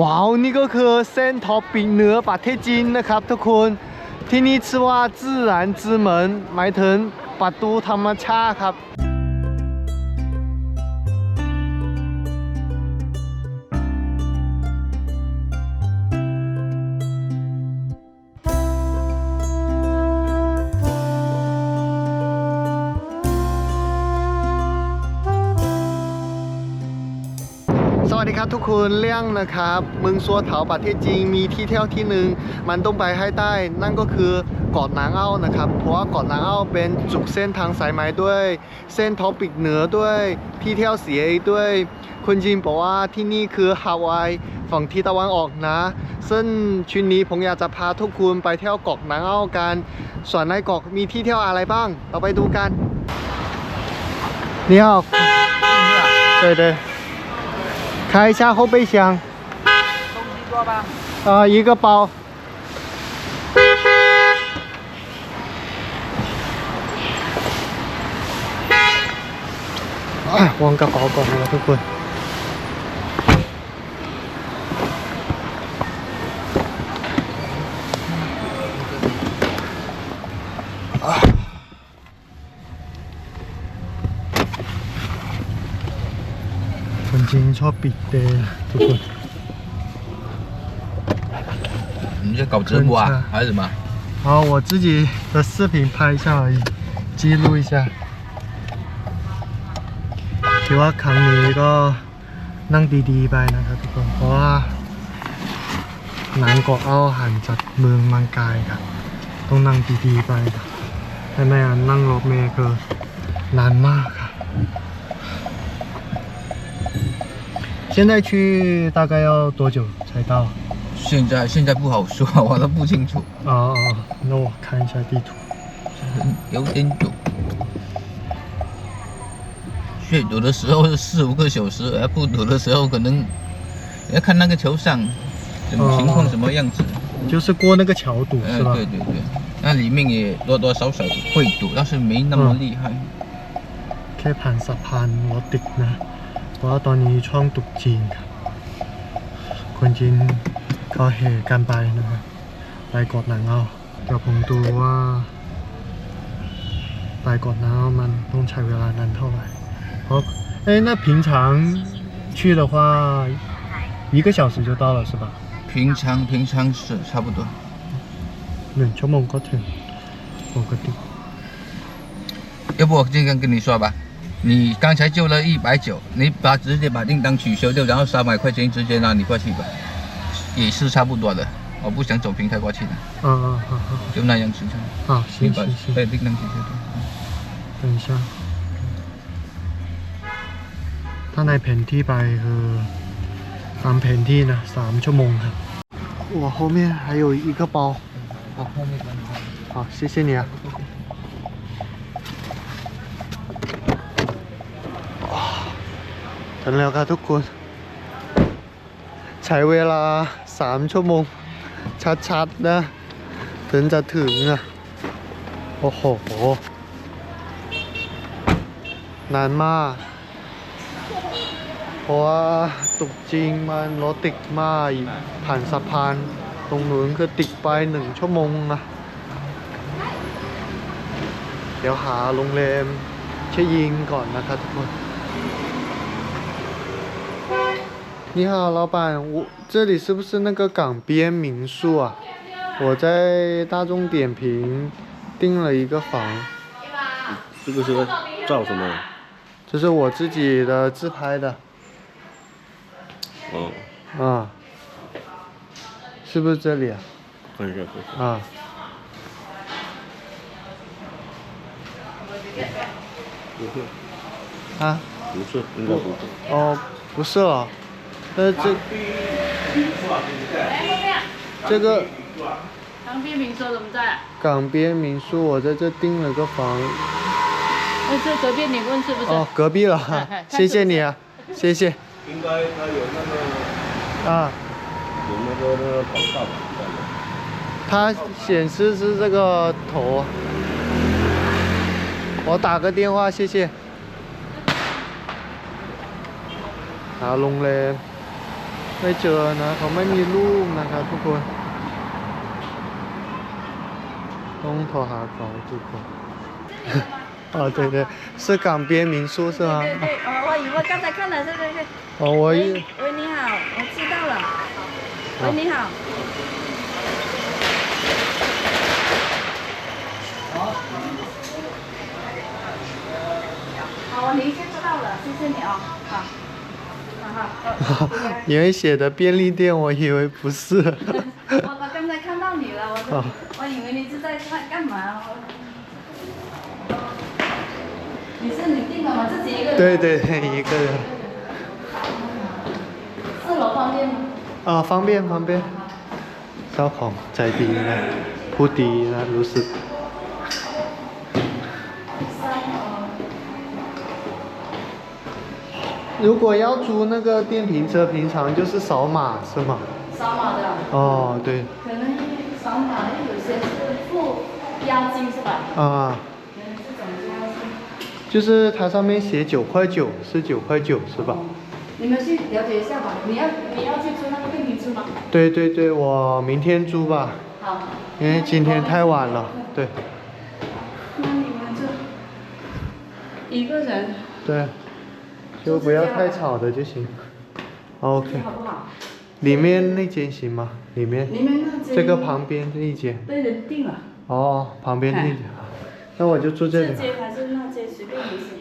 ว้าวนี่ก็คือเส้นท็อปปิ้งเหนือประเทศจีนนะครับทุกคนที่นี่ชื่อว่า自然之门หมายถึงประตูธรรมชาติครับ นเลี่ยงนะครับ เมืองซัวเถาประเทศจีนมีที่เที่ยวที่หนึ่งมันต้องไปให้ได้ นั่นก็คือเกาะนางเอ้านะครับ เพราะว่าเกาะนางเอ้าเป็นจุกเส้นทางสายไหมด้วย เส้นท็อปิกเหนือด้วยที่เที่ยวเสียอีกด้วยคนจีนบอกว่าที่นี่คือฮาวายฝั่งทิศตะวันออกนะ ซึ่งชุดนี้ผมอยากจะพาทุกคนไปเที่ยวเกาะนางเอ้ากันส่วนในเกาะมีที่เที่ยวอะไรบ้าง เราไปดูกันนี่ฮะ对对开一下后备箱。东西多吧？啊、一个包。哎，往个包裹，我个滚。 รับทุกคน คนจีนชอบปิดเตะทุกคน 你在搞直播真啊，还是什么？好，我自己的视频拍一下而已，记录一下。ถือว่าครั้งนี้ก็นั่งดีๆไปนะครับทุกคน เพราะว่าหนังเกาะเอาห่างจากเมืองมังกายครับ ต้องนั่งดีๆไปครับถ้าไม่งั้นนั่งรถเมล์ก็นานมากครับ 现在去大概要多久才到？现在现在不好说，我都不清楚，哦哦，哦那我看一下地图。有点久。所以有的时候是四五个小时，而不堵的时候可能要看那个桥上什么情况哦什么样子。就是过那个桥堵呃是，吧？对对对，那里面也多多少少会堵，但是没那么嗯厉害。แค่ผ่านสะพานรถติดนะ เพราะว่าตอนนี้ช่วงตรุกจีนครับคนจีนเขาเฮกันไปนะครับไปเกาะหนังเอาเดี๋ยวผมดูว่า ไปเกาะหนังเอามันต้องใช้เวลานานเท่าไหร่เพราะ哎那平常去的话一个小时就到了是吧平常平常是差不多。 หนึ่งชั่วโมงก็ถึงปกติ 要不我这样跟你说吧， 你刚才救了一百九，你把直接把订单取消掉，然后三百块钱直接拿你过去吧，也是差不多的。我不想走平台过去的，啊啊好好就那样子就。好啊你把行行行被订单取消掉。等一下，ถ้าในแผนที่ไปคือตามแผนที่นะสามชั่วโมงครับ我后面还有一个包好，后面的。好谢谢你啊 ถึงแล้วครับทุกคน ใช้เวลาสามชั่วโมง ชัดๆนะ ถึงจะถึงอะโอ้โห นานมาก เพราะว่าตุกจริงมันรถติดมากผ่านสะพานตรงนู้นคือติดไปหนึ่งชั่วโมงนะ เดี๋ยวหาโรงแรมเชยิงก่อนนะครับทุกคน 你好，老板，我这里是不是那个港边民宿啊？我在大众点评订了一个房，这个是照什么？这是我自己的自拍的哦，啊，是不是这里啊？看一下，看一下。啊，不是，啊，不是，应该不是。哦，不是哦，呃，这这个港边民宿怎么在？港边民宿，我在这订了个房。那这隔壁，你问是不是？哦，隔壁了，哈，谢谢你啊，谢谢。应该他有那个啊，有那个那个广告吧？它显示是这个头。我打个电话，谢谢。啊，龙嘞。 ไม่เจอนะเขาไม่มีรูปนะครับทุกคนต้องโทรหาเขาทุกคน 哦，对对，是港边民宿是吗？对对，哦，我以为刚才看的是这个。哦，我喂一喂，你好，我知道了。喂，你好。好，我明天知道了，谢谢你哦。好，好好。呃 哈，因为写的便利店，我以为不是。我我刚才看到你了，我我以为你在干嘛、你是你订？自己一个人？对对对，一个人。四楼方便吗？啊、方便方便。烧烤，铺，是。如果要租那个电瓶车，平常就是扫码是吗？扫码的，哦，对，可能扫码有些是付押金是吧？啊，就要是。就是它上面写九块九，是九块九是吧？你们去了解一下吧。你要你要去租那个电瓶车吗？对对对，我明天租吧，好。因为今天太晚了。对那你们就一个人对，就不要太吵的就行。OK，好不好？里面那间行吗？里面里面那间这个旁边这一间。被人定了，哦，旁边那间，那我就住这里吧，这间还是那间随便你选。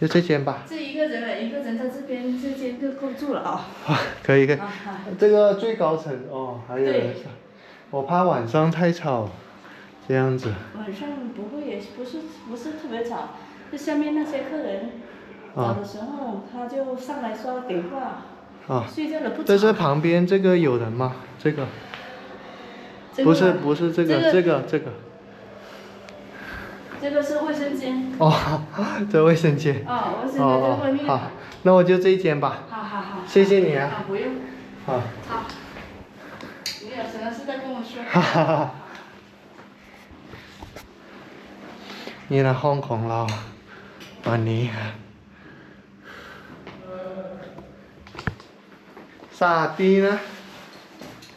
就这间吧。这一个人了，一个人在这边，这间就够住了 啊、啊，可以可以啊。这个最高层哦，还有我怕晚上太吵，这样子。晚上不会也不是不是特别吵，就下面那些客人啊走的时候，他就上来刷电话，啊，睡觉了不吵。这是旁边这个有人吗？这个这个不是吗不是这个这这个这个这个是卫生间。哦，这卫生间。哦，卫生间哦在外面。哦，好，那我就这一间吧。好好好。谢谢你啊啊，不用。好，好。你有什么事再跟我说。哈哈哈。นี่นะห้องของเราวันนี้ครับ สะอาดดีนะ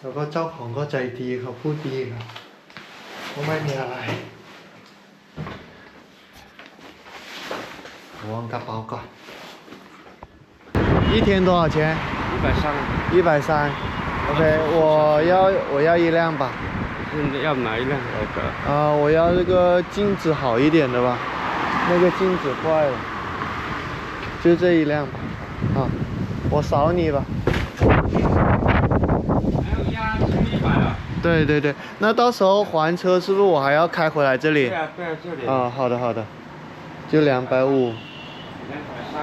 แล้วก็เจ้าของก็ใจดีเขาพูดดีครับก็ไม่มีอะไร我忘กระเป๋าก่อน一天多少钱？一百三，一百三。OK，我要我要一辆吧。是要哪一辆来的？啊，我要这个镜子好一点的吧，那个镜子坏了，就这一辆吧。啊，我扫你吧。 对对对，那到时候还车是不是我还要开回来这里？对啊，对啊，这里啊，好的好的，就两百五。两百三。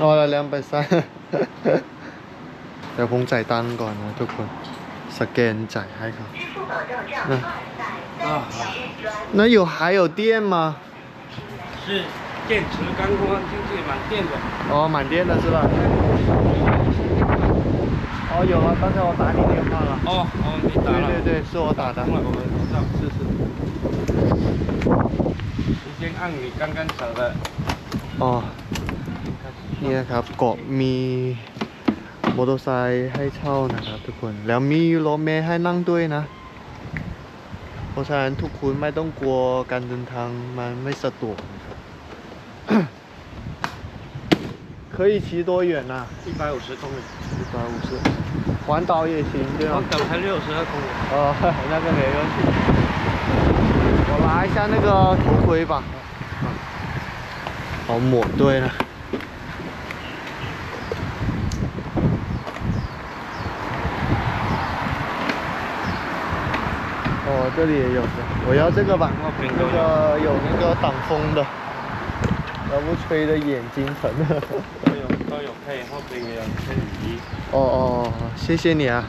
哦，两百三。เดี๋ยวผมจ่ายตังค์ก่อนนะทุกคน สแกนจ่ายให้เขานะ 啊，那有还有电吗？是电池刚装进去满电的。哦，满电的是吧？ 哦，有了，刚才我打你电话了。哦哦，你打了。对对对，是我打的。通了，我们知道。是是。你先按你刚刚找的。 อ๋อ นี่นะครับเกาะมีมอเตอร์ไซค์ให้เช่านะครับทุกคน แล้วมีรถเมล์ให้นั่งด้วยนะ เพราะฉะนั้นทุกคนไม่ต้องกลัวการเดินทางมันไม่สะดวกนะครับ 可以骑多远啊、一百五十公里，一百五十，环岛也行，对吗环？岛才六十二公里。哦，那个没问题。我拿一下那个头盔吧。好抹对了。哦，这里也有的，我要这个吧，那个有那个挡风的，都不吹的眼睛疼。都有都有配，后边也有配雨衣。哦哦，谢谢你啊。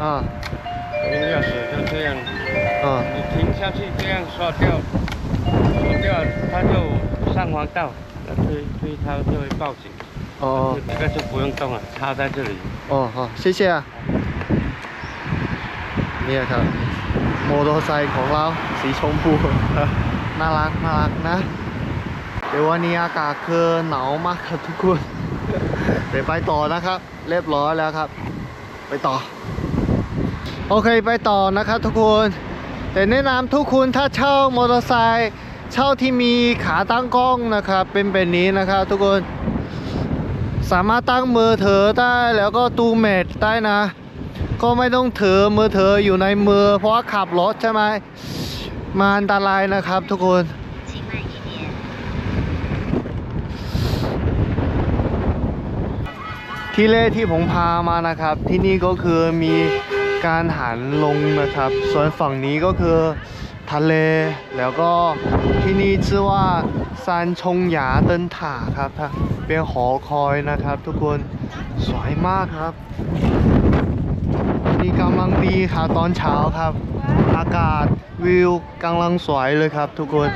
啊。把钥匙就这样。啊。你停下去，这样刷掉。刷掉，它就上滑道。推推它就会报警。哦。这个就不用动了，插在这里。哦，好，谢谢啊。你也靠。 ครับมอเตอร์ไซค์ของเราสีชมพูน่ารักน่ารักนะ เดี๋ยววันนี้อากาศคือหนาวมากครับทุกคนเดี๋ยวไปต่อนะครับ เรียบร้อยแล้วครับ ไปต่อ โอเคไปต่อนะครับทุกคน แต่แนะนำทุกคนถ้าเช่ามอเตอร์ไซค์เช่าที่มีขาตั้งกล้องนะครับ เป็นแบบนี้นะครับ ทุกคน สามารถตั้งมือถือได้แล้วก็ตูเมดได้นะ ก็ไม่ต้องถือมือถืออยู่ในมือ เพราะขับรถใช่ไหมมาอันตรายนะครับทุกคนที่แรกที่ผมพามานะครับ ที่นี่ก็คือมีการหันลงนะครับ ส่วนฝั่งนี้ก็คือทะเล แล้วก็ที่นี่ชื่อว่าซานชงหยาเตินถาครับเป็นหอคอยนะครับ ทุกคนสวยมากครับ นี่กำลังดีครับตอนเช้าครับ อากาศวิวกำลังสวยเลยครับทุกคน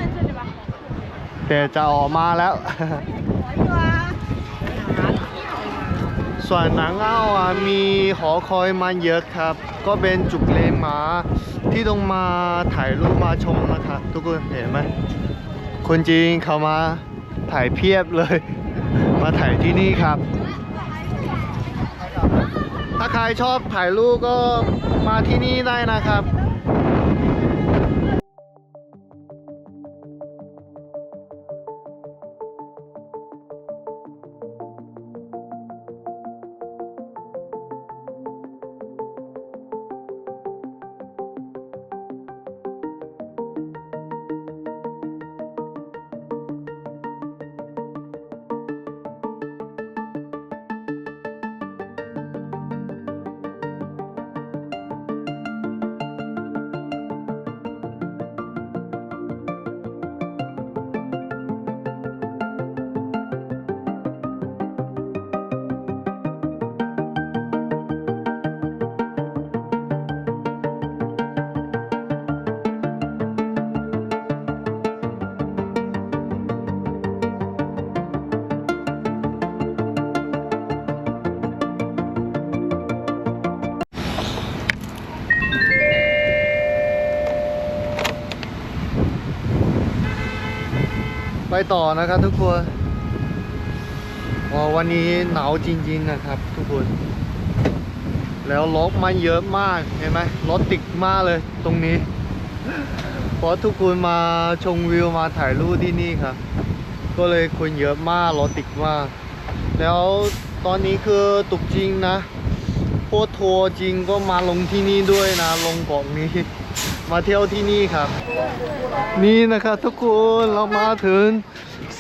แต่จะออกมาแล้ว ส่วนหนังเอ้าอะมีหอคอยมาเยอะครับ ก็เป็นจุดเลนมาที่ต้องมาถ่ายรูปมาชมนะครับทุกคนเห็นไหมคนจีนเขามาถ่ายเพียบเลย มาถ่ายที่นี่ครับ ถ้าใครชอบถ่ายรูปก็มาที่นี่ได้นะครับ ต่อนะครับทุกคนว่าวันนี้หนาวจริง ๆนะครับ ทุกคน แล้วรถมันเยอะมากเห็นไหมรถติดมากเลยตรงนี้ เพราะทุกคนมาชมวิวมาถ่ายรูปที่นี่ครับ ก็เลยคนเยอะมากรถติดมาก แล้วตอนนี้คือตุกจริงนะพวกทัวร์จริงก็มาลงที่นี่ด้วยนะ ลงเกาะนี้ มาเที่ยวที่นี่ครับ นี่นะครับทุกคนเรามาถึง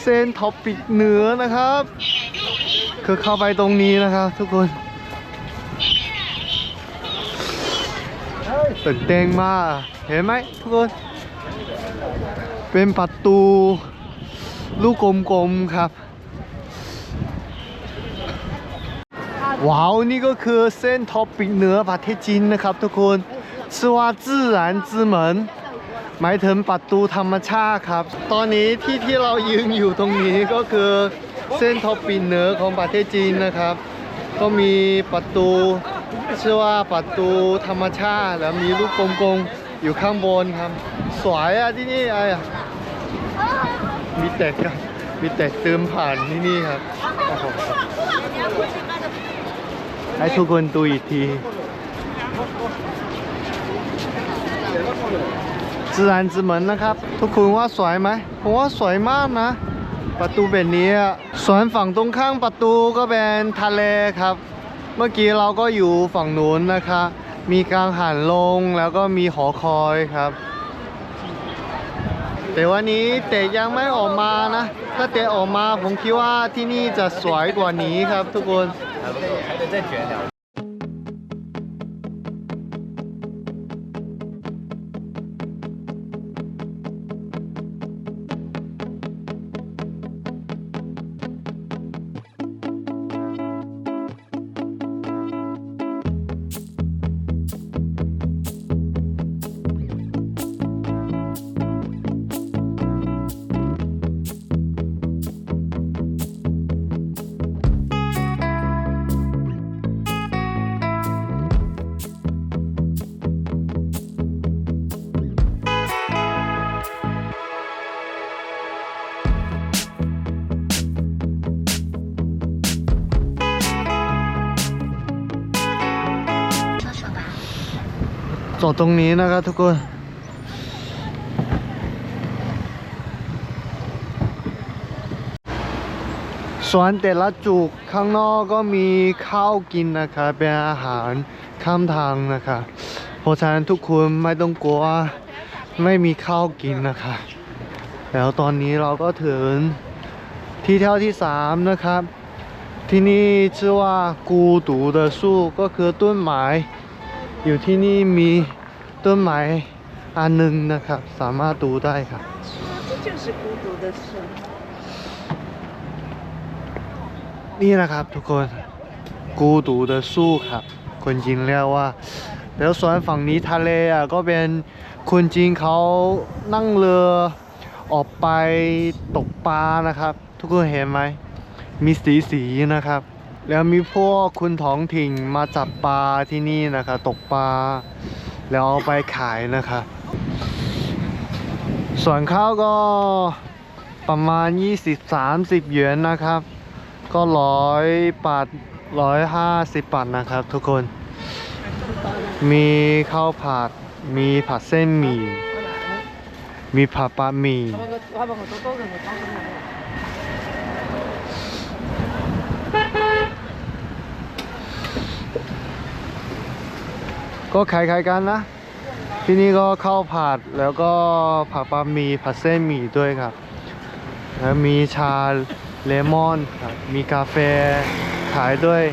เส้นท็อปปิกเหนือนะครับ คือเข้าไปตรงนี้นะครับ ทุกคนตื่นเต้นมากเห็นไหมทุกคน เป็นประตูลูกกลมๆครับ ว้าว นี่ก็คือเส้นท็อปปิกเหนือประเทศจีนนะครับทุกคน ชื่อว่า自然之门 หมายถึงประตูธรรมชาติครับ ตอนนี้ที่ที่เรายืนอยู่ตรงนี้ก็คือเส้นท็อปปินเหนือของประเทศจีนนะครับ ก็มีประตูชื่อว่าประตูธรรมชาติ แล้วมีลูกกลมๆอยู่ข้างบนครับ สวยอ่ะที่นี่ไอ้อะมีแต่ครับมีแต่เติมผ่านที่นี่ครับโอ้โหให้ทุกคนดูอีกที 自然之门นะครับ ทุกคนว่าสวยไหมผมว่าสวยมากนะ ประตูแบบนี้อะส่วนฝั่งตรงข้างประตูก็เป็นทะเลครับ เมื่อกี้เราก็อยู่ฝั่งนู้นนะครับ มีกลางหันลงแล้วก็มีหอคอยครับ แต่วันนี้เตะยังไม่ออกมานะ ถ้าเตะออกมาผมคิดว่าที่นี่จะสวยกว่านี้ครับทุกคน 「 ตรงนี้นะครับทุกคน สวนแต่ละจุกข้างนอกก็มีข้าวกินนะครับเป็นอาหารข้ามทางนะครับเพราะฉะนั้นทุกคนไม่ต้องกลัวไม่มีข้าวกินนะคะแล้วตอนนี้เราก็ถึงที่เที่ยวที่สามนะครับ ที่นี่ชื่อว่ากูดู的树ก็คือต้นไม้อยู่ที่นี่มี ต้นไม้อันหนึ่งนะครับ สามารถดูได้ครับนี่นะครับทุกคน孤独的树ครับคนจีนเรียกว่าแล้วส่วนฝั่งนี้ทะเลอะก็เป็นคนจีนเขานั่งเรือออกไปตกปลานะครับ ทุกคนเห็นไหมมีสีสีนะครับ แล้วมีพวกคุณท้องถิ่นมาจับปลาที่นี่นะครับตกปลา แล้วเอาไปขายนะครับส่วนข้าวก็ประมาณ 20-30 หยวนนะครับ ก็ร้อยบาทร้อยห้าสิบบาทนะครับทุกคน มีข้าวผัด มีผัดเส้นหมี่ มีผัดบะหมี่ ก็คล้ายๆกันนะ ที่นี่ก็ข้าวผัดแล้วก็ผัดบะหมี่ผัดเส้นหมี่ด้วยครับ แล้วมีชาเลมอนครับมีกาแฟขายด้วย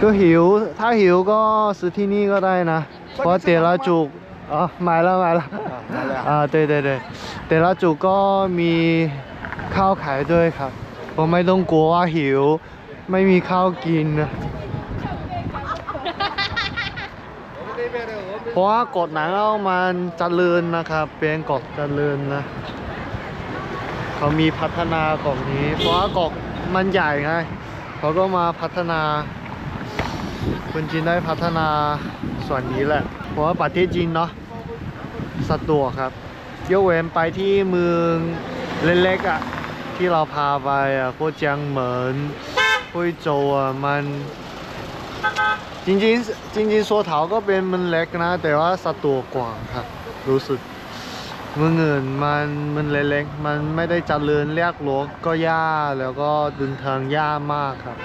ก็หิว ถ้าหิวก็ซื้อที่นี่ก็ได้นะ เพราะเตละจุกอ๋อมาแล้วมาแล้วอ่า对对对เตละจุกก็มีข้าวขายด้วยครับก็ไม่ต้องกลัวว่าหิว ไม่มีข้าวกินนะ เพราะว่ากดหนังเอามันเจริญนะครับเป็นเกาะเจริญนะเขามีพัฒนาเกาะนี้ เพราะว่าเกาะมันใหญ่ไงเขาก็มาพัฒนาคนจีนได้พัฒนาส่วนนี้แหละ เพราะว่าประเทศจีนเนาะสะดวกครับยกเว้นไปที่เมืองเล็กๆอะที่เราพาไปอะพวกเจียงเหมินฮุยโจวอะมัน จริงๆจริงๆสัวเถาก็เป็นมันเล็กนะ แต่ว่าสะดวกกว่างครับรู้สึกเมืองอื่นมันมันเล็กๆมันไม่ได้เจริญเรียกรถก็ยากแล้วก็เดินทางยากมากครับ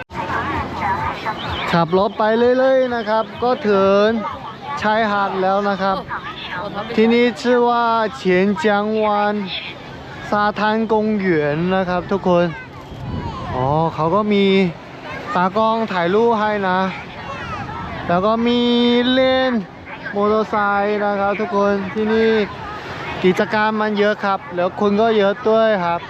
ขับรถไปเรื่อยๆนะครับ ก็ถึงชายหาดแล้วนะครับ ที่นี่ชื่อว่าเฉียนจางวานซาทานกงหยวนนะครับ ทุกคน อ๋อเขาก็มีตากล้องถ่ายรูปให้นะ แล้วก็มีเล่นมอเตอร์ไซค์นะครับ ทุกคนที่นี่กิจการมมันเยอะครับ แล้วคนก็เยอะด้วยครับ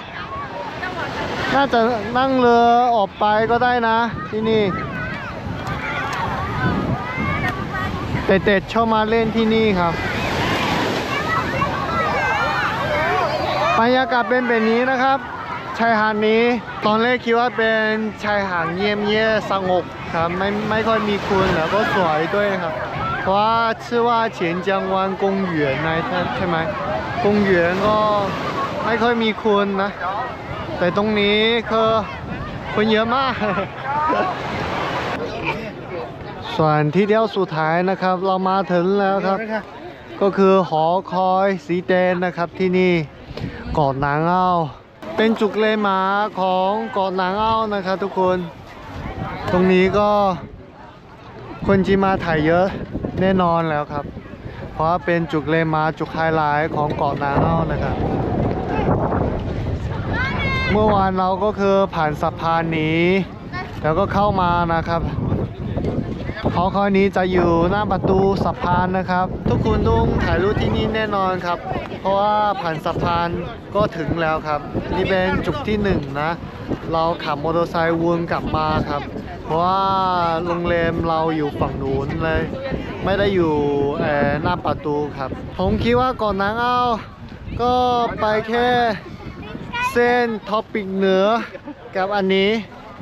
น่าจะนั่งเรือออกไปก็ได้นะ ที่นี่เด็ดๆชอบมาเล่นที่นี่ครับบรรยากาศเป็นแบบนี้นะครับ ชายหาดนี้ ตอนแรกคิดว่าเป็นชายหาดเงียบเงียสงบครับไม่ไม่ค่อยมีคนแล้วก็สวยด้วยครับ เพราะว่าชื่อว่าเฉียนจางวานกงหยวนนใช่ไหมกงเหยวนก็ไม่ค่อยมีคนนะ แต่ตรงนี้คือคนเยอะมาก ส่วนที่เดียวสุดท้ายนะครับ เรามาถึงแล้วครับ ก็คือหอคอยสีแดงนะครับที่นี่เกาะนางเอ้า เป็นจุกเลหมาของเกาะนางเอ้านะครับทุกคน ตรงนี้ก็คนจีมาถ่ายเยอะแน่นอนแล้วครับ เพราะเป็นจุกเลหมาจุกไฮไลท์ของเกาะนางเอ้านะครับ เมื่อวานเราก็คือผ่านสะพานนี้ แล้วก็เข้ามานะครับ หอคอยนี้จะอยู่หน้าประตูสะพานนะครับ ทุกคนต้องถ่ายรูปที่นี่แน่นอนครับ เพราะว่าผ่านสะพานก็ถึงแล้วครับ นี่เป็นจุดที่หนึ่งนะ เราขับมอเตอร์ไซค์วนกลับมาครับ เพราะว่าโรงแรมเราอยู่ฝั่งนู้นเลย ไม่ได้อยู่หน้าประตูครับ ผมคิดว่าก่อนนางเอาก็ไปแค่เส้นท็อปปิกเหนือกับอันนี้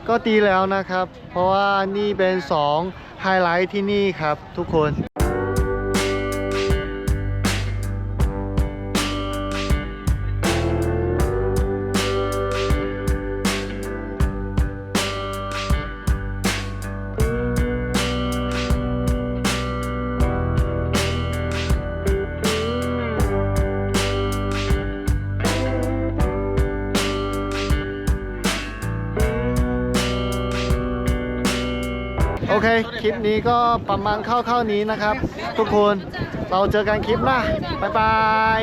ก็ดีแล้วนะครับ เพราะว่านี่เป็น 2 ไฮไลท์ที่นี่ครับทุกคน ลิปนี้ก็ประมาณเข้าๆนี้นะครับ ทุกคนเราเจอกันคลิปหน้าบ๊ายบาย